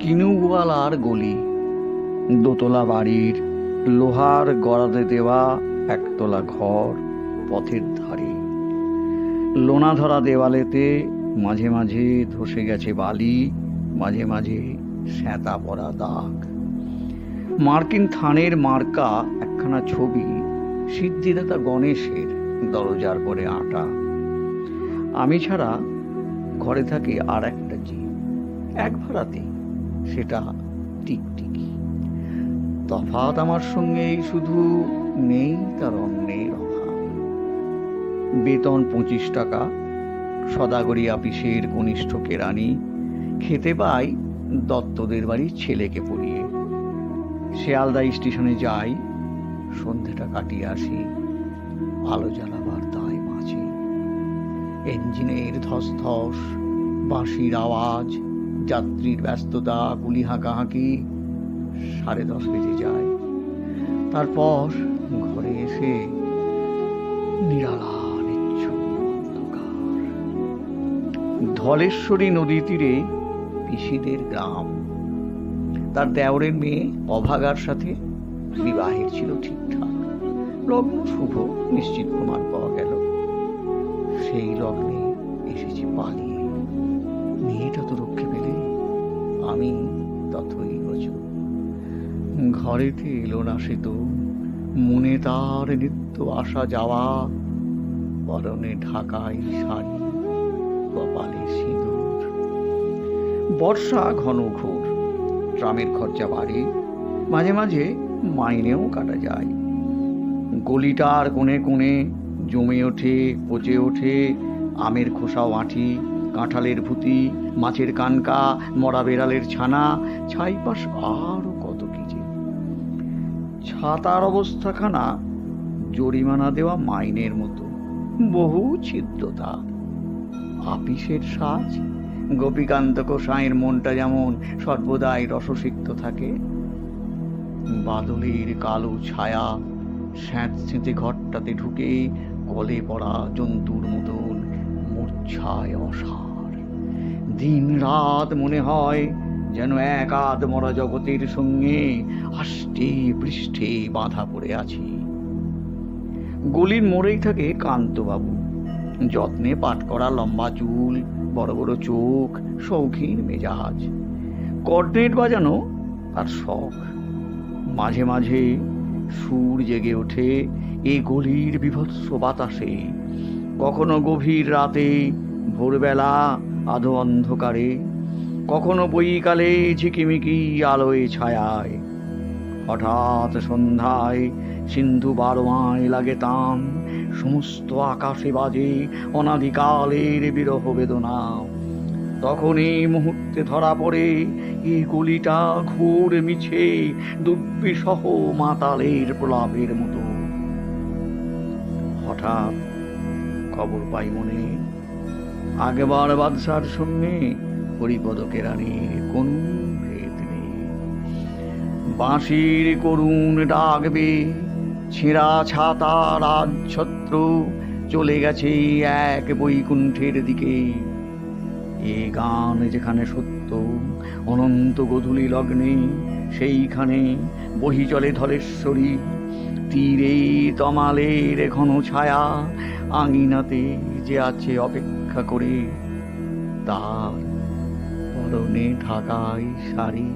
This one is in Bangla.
কিনুওয়ালার গলি। দোতলা বাড়ির লোহার গড়াতে দেওয়া একতলা ঘর পথের ধারে। লোনা ধরা দেওয়ালেতে মাঝে মাঝে ধসে গেছে বালি, মাঝে মাঝে স্যাঁতা পড়া দাগ। মার্কিন থানের মার্কা একখানা ছবি সিদ্ধিদাতা গণেশের দরজার পরে আটা। আমি ছাড়া ঘরে থাকে আর একটা জীব, এক ভাড়াতে সেটা টিকটিকি তফাৎ আমার সঙ্গে শুধু নেই তার অন্যের অভাব বেতন পঁচিশ টাকা, সদাগরি আপিসের কনিষ্ঠ কেরানি খেতে পাই দত্তদের বাড়ির ছেলেকে পড়িয়ে। শিয়ালদা স্টেশনে যাই, সন্ধেটা কাটিয়ে আসি আলো জ্বালাবার দায় মাঝে। ইঞ্জিনের ধস ধস, বাঁশির আওয়াজ যাত্রীর ব্যস্ততা, গুলি হাঁকাহাঁকি সাড়ে দশ বেজে যায়। তারপর ঘরে এসে নিরালা ধলেশ্বরী নদী তীরে পিসিদের গ্রাম। তার দেওরের মেয়ে অভাগার সাথে বিবাহের ছিল ঠিকঠাক। লগ্ন শুভ, নিশ্চিত প্রমাণ পাওয়া গেল। সেই লগ্নে এসেছি পালিয়ে। ঘরেতে এলো না সে তো। মনে তার নিত্য আসা যাওয়া, পরনে ঢাকাই শাড়ি, কপালে সিঁদুর। বর্ষা ঘন ঘোর, ট্রামের খরচা বাড়ে, মাঝে মাঝে মাইনেও কাটা যায়। গলিটার কোণে কোণে জমে ওঠে, পচে ওঠে, আমের খোসাও আঁঠি, কাঁঠালের ভুতি, মাছের কানকা, মরা বেড়ালের ছানা, ছাইপাশ আরও ছাতার অবস্থাখানা জরিমানা দেওয়া মাইনের মতো। বহু ছিদ্রতা। আপিসের সাজ, গোপীকান্ত গোসাইয়ের মনটা যেমন সর্বদাই রসসিক্ত থাকে, বাদলের কালো ছায়া স্যাঁত স্যাঁতে ঘরটাতে ঢুকে কলে পড়া জন্তুর মতন মূর্ছায় অসার। দিন রাত মনে হয় যেন এক আধ মরা জগতের সঙ্গে আষ্টে পৃষ্ঠে বাঁধা পড়ে আছি। গলির মোড়েই থাকে কান্তবাবু। যত্নে পাট করা লম্বা চুল, বড় বড় চোখ, শৌখিন মেজাজ। কর্নেট বাজানো তার শখ। মাঝে মাঝে সুর জেগে ওঠে এ গলির বিভৎস বাতাসে। কখনো গভীর রাতে ভোরবেলা আধো অন্ধকারে কখনো বইকালে ঝিকিমিকি আলোয় ছায়ায়। হঠাৎ সন্ধ্যায় সিন্ধু বারোয়ায় লাগে তান সমস্ত আকাশে বাজে অনাদিকালের বিরহ বেদনা তখন এই মুহূর্তে ধরা পড়ে এই গলিটা ঘোর মিছে দুর্বিসহ মাতালের প্রলাপের মতো। হঠাৎ খবর পাই মনে, আগেবার বাদশার সঙ্গে হরিপদ কেরানির কোন ভেদ নেই। বাঁশির করুণ ডাকবে ছেঁড়া ছাতা রাজছত্র চলে গেছে এক বৈকুণ্ঠের দিকে। এ গান যেখানে সত্য, অনন্ত গধূলি লগ্নে, সেইখানে বহি চলে ধলেশ্বরী। তীরে তমালের ঘন ছায়া আঙিনাতে যে আছে অপেক্ষা করে, তার পরনে ঢাকাই শাড়ি